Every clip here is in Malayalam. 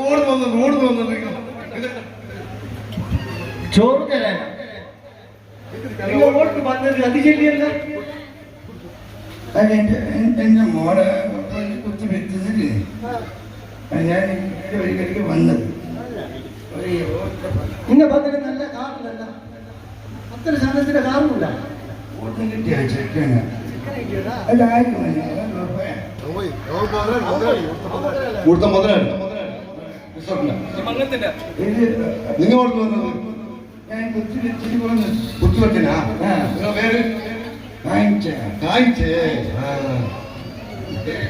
ഓടുന്നു വന്നു ഓടുന്നു വന്നു നിങ്ങൾ ചോറ് തരാൻ നിങ്ങൾ ഓർക്ക് വന്നത് അത് ശരിയല്ല അല്ല എന്റെ എന്റെ മോളെ കുത്തി വെച്ചതില് ഞാൻ ഒരിക്കലേക്ക് വന്നത് ഒരു നിന്നെ വന്നിട്ട് നല്ല കാറിലല്ല അത്ര സാധനത്തിന്റെ കാറുമില്ല ഓട്ടം കിട്ടിയ ആരും ഇവിടുത്തെ മുതലാണ് നിങ്ങൾ വന്നത്? ഞാൻ നിങ്ങളുടെ പേര്.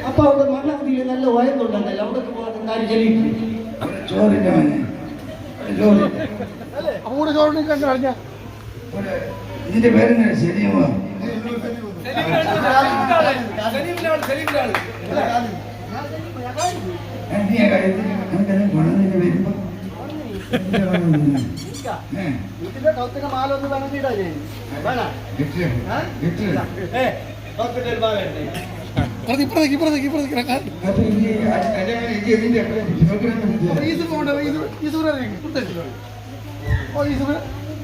അപ്പൊ അവിടെ മണ്ണക്കുടിയിൽ നല്ല വയറുണ്ടല്ലോ അവിടെ പോകാൻ ചെല്ലിയിട്ടില്ല ചോറിന്റെ കണ്ടു ചോറ് ഒരു ഇതിന്റെ പേരെന്താ? ശരിയുമോ എന്തിനാ കാര്യത്തിൽ നമുക്കെല്ലാം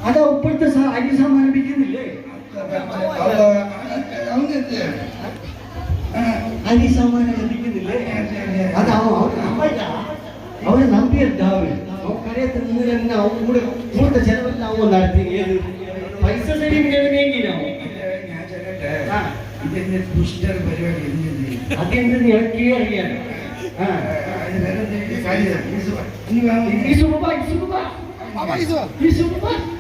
ഗുണത്തിന് വരുമ്പോ ഏ, ഇതിന്റെ കൗത്തിക മാല ഒന്ന് വേണമെന്നിടേ വേണം കിട്ടിയോ? കിട്ടിയോ? ഏ ഹോസ്പിറ്റൽ ഭാഗം അപ്പൊ ഈ അല്ല, ഇത് ഇതിന്റെ എപ്പോഴും അതാ ഇപ്പോഴത്തെ സ- അരി സമ്മാനിപ്പിക്കുന്നില്ലേ അരി സമ്മാനം ലഭിക്കുന്നില്ലേ അത് അവൻ അവൻ അവനെ നമ്പിയുണ്ടാവും അവൻ കരയത്തിൽ നിന്ന് തന്നെ അവൻ കൂടെ ഇവിടുത്തെ ചെലവെല്ലാം അവൻ നടത്തി ഏത്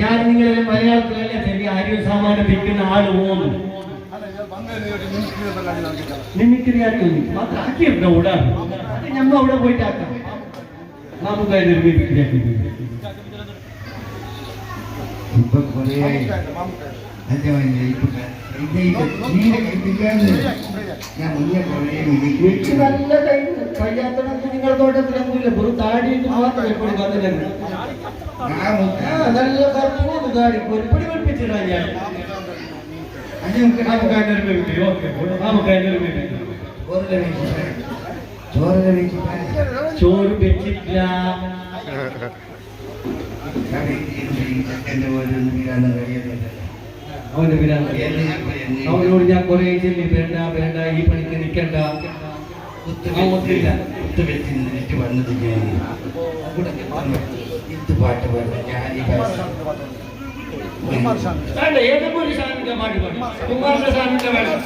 ഞാൻ നിങ്ങളെ മലയാളത്തിലല്ലേ ചെറിയ അരി സാമാനം വിൽക്കുന്ന ആൾ പോകുന്നു മിമിക്രി അറിയുന്നു മാത്രം ആക്കിയുണ്ടോ ഇവിടെ ഞമ്മ അവിടെ പോയിട്ട് ആക്കാം. നമുക്ക് അതിനൊരു മിമിക്രി ആക്കി ഇപ്പൊ കൊറേ അതെ ഇപ്പൊ എനിക്ക് നല്ല കൈ കയ്യാത്തണക്ക് നിങ്ങളുടെ തോട്ടത്തിലൊന്നുമില്ല വെറും താടി മാത്രമേ മുക്ക ആ, നല്ല കറുപ്പൂന്ന് താടി. പൊരിപ്പടി പഠിപ്പിച്ചിടാൻ ഞാൻ. ചോറ് വെച്ചിട്ടില്ല. കഴിയുന്നില്ല. അവന്റെ പിന്നാലെ അവനോട് ഞാൻ കുറെ ചെല്ലി വേണ്ട വേണ്ട ഈ പണിക്ക് നിൽക്കണ്ട. എനിക്ക് വന്നത് ഞാൻ. ഇത് പാട്ട് പാടുന്നത് ഞാൻ ഈ ഏതെങ്കിലും പാട്ട് പാടും. വേണം?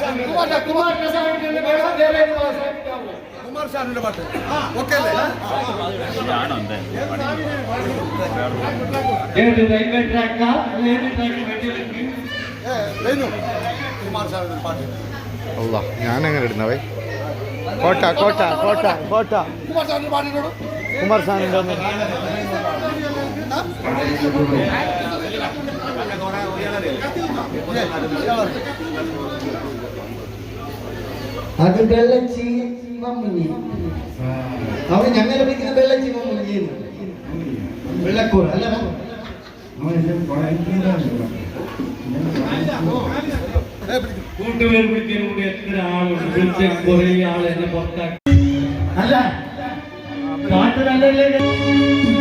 ഏത് റെയിൽവേ ട്രാക്കാ ഏത് ട്രാക്ക് വേണ്ടി അല്ല ഞാനെങ്ങനെ ഇടുന്നവേ കോട്ട കോട്ട കോട്ട കോട്ട. കുമാർ സാറിന്റെ ഒന്ന്. അത് വെള്ളച്ചി മമ്മുഞ്ഞി അവൻ ഞങ്ങൾ വിളിക്കുന്ന വെള്ളച്ചി മമ്മി വെള്ളക്കൂർ അല്ല? കൂട്ടുപേർ വിളിക്കാൻ കൂടി എത്ര ആളുണ്ട് വിളിച്ച കുറെ എന്നെ പുറത്താക്കി അല്ല പാട്ട് നല്ലല്ലേ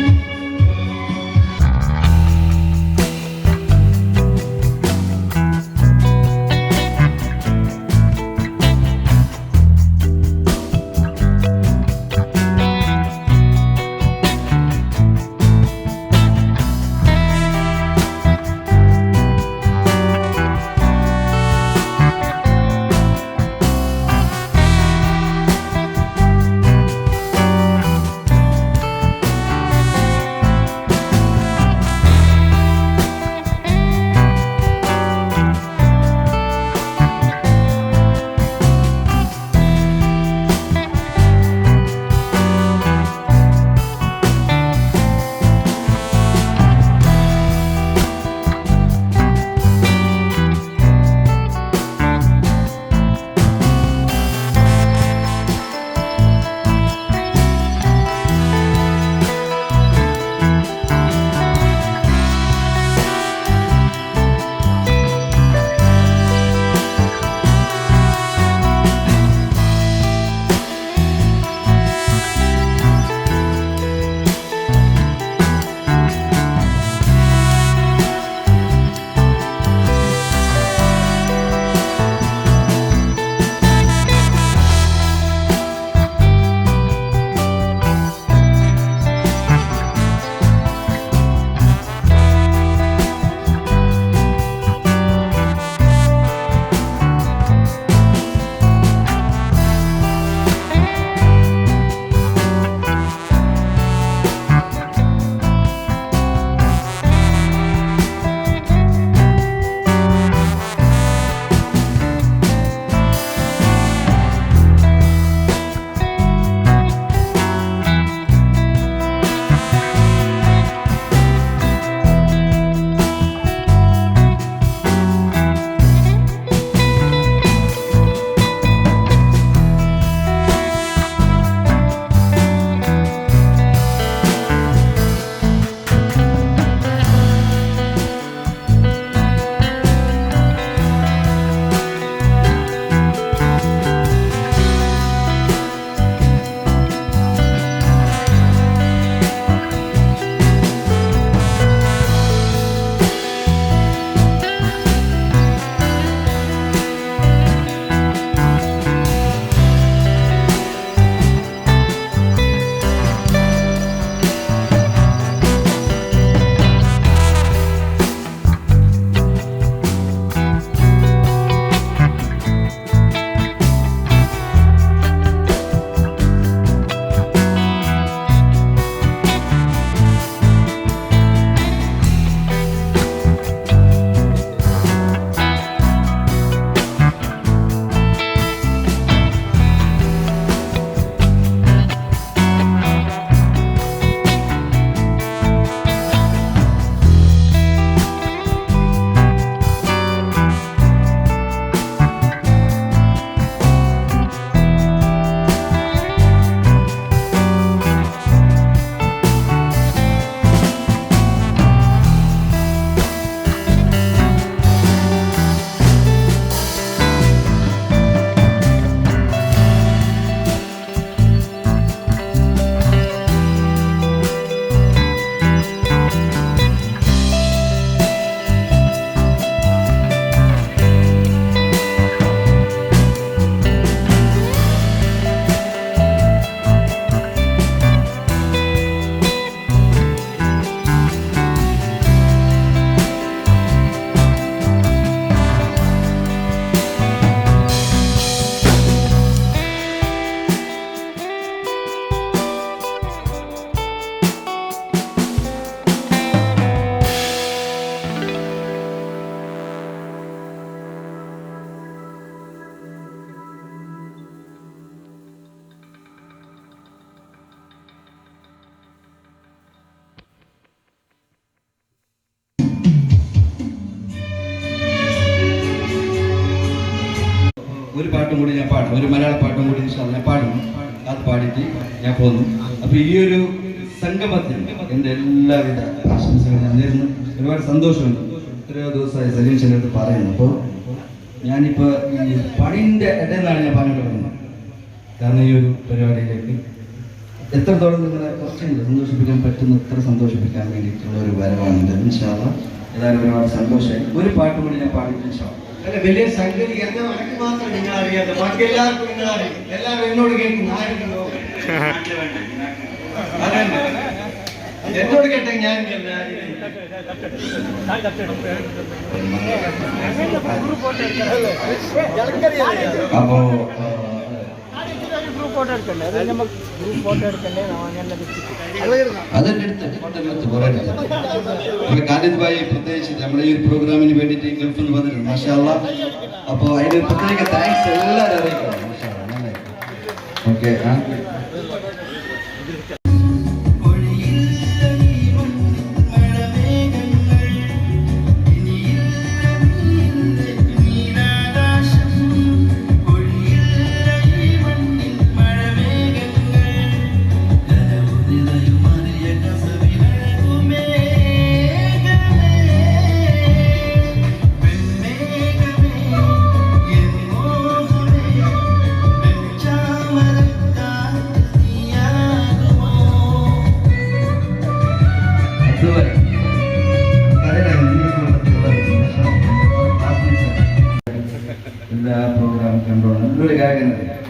പാട്ടും കൂടി ഞാൻ പാടും. ഒരു മലയാള പാട്ടും കൂടി ഞാൻ പാടും. അത് പാടിയിട്ട് ഞാൻ പോന്നു അപ്പൊ ഈ ഒരു സംഗമത്തിൽ എന്റെ എല്ലാവിധ ആശംസകളും ഞാൻ ഒരുപാട് സന്തോഷമുണ്ട്. എത്രയോ ദിവസമായി സലീം ചെന്നിട്ട് പറയുന്നു. അപ്പോൾ ഞാനിപ്പോൾ ഈ പണിന്റെ ഇടയിലാണ് ഞാൻ പറഞ്ഞു തുടങ്ങുന്നത് കാരണം ഈ ഒരു പരിപാടിയിലേക്ക് എത്രത്തോളം നിങ്ങളെ കുറച്ചും സന്തോഷിപ്പിക്കാൻ പറ്റുന്ന എത്ര സന്തോഷിപ്പിക്കാൻ വേണ്ടിയിട്ടുള്ള ഒരു വരവാണ്. ഇൻഷാല്ല ഏതായാലും ഒരുപാട് സന്തോഷമായി. ഒരു പാട്ട് കൂടി ഞാൻ പാടിയിട്ട് ഇൻഷാല്ല അല്ല വലിയ സംഗതി എന്നെ എനിക്ക് മാത്രം നിങ്ങൾ അറിയാതെ ബാക്കി എല്ലാവർക്കും നിങ്ങൾ അറിയും എല്ലാവരും എന്നോട് കേൾക്കും ആരുണ്ടോ എന്നോട് കേട്ടെ ഞാൻ അപ്പോ അതെന്റെ അടുത്ത് അടുത്ത് കുറെ അപ്പൊ ഖാലിദ് ഭായി പ്രത്യേകിച്ച് നമ്മുടെ ഈ പ്രോഗ്രാമിന് വേണ്ടിയിട്ട് ഗൾഫിൽ വന്നിട്ടുണ്ട്. മാഷാള്ള അപ്പോൾ അതിന് പ്രത്യേക താങ്ക്സ് എല്ലാവരും അറിയിക്കണം. ഓക്കെ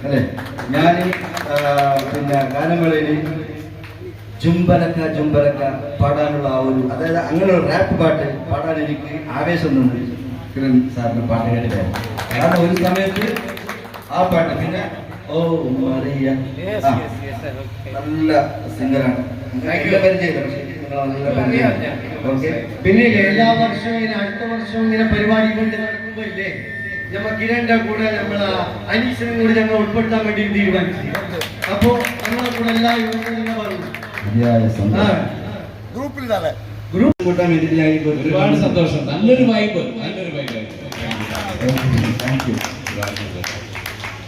അല്ലേ? ഞാൻ പിന്നെ ഗാനങ്ങളിൽ ജുംബലക്ക ജുംബലക്ക പാടാനുള്ള ആ ഒരു അതായത് അങ്ങനെ റാപ്പ് പാട്ട് പാടാൻ എനിക്ക് ആവേശം തന്നു. കിരൺ സാറിന്റെ പാട്ട് കേട്ടില്ല? കാരണം ഒരു സമയത്ത് ആ പാട്ട് പിന്നെ ഓ മറിയ. നല്ല സിംഗറാണ്. പിന്നെ എല്ലാ വർഷവും അടുത്ത വർഷവും ഇങ്ങനെ പരിപാടി കൊണ്ട് നടക്കുമ്പോ ഇല്ലേ? നമ്മ കിരണിന്റെ കൂടെ നമ്മളെ അനീസിനും കൂടി ഞങ്ങൾ ഉൾപ്പെടുത്താൻ വേണ്ടി തീരുമാനിച്ചു അപ്പോ നമ്മളെ കൂടെ എല്ലാ യുവജനങ്ങളും പറഞ്ഞു ഗ്രൂപ്പ് കൂട്ടാൻ വേണ്ടിയിട്ട് ഒരുപാട് സന്തോഷം. നല്ലൊരു വൈബ് നല്ലൊരു വൈബ് താങ്ക് യു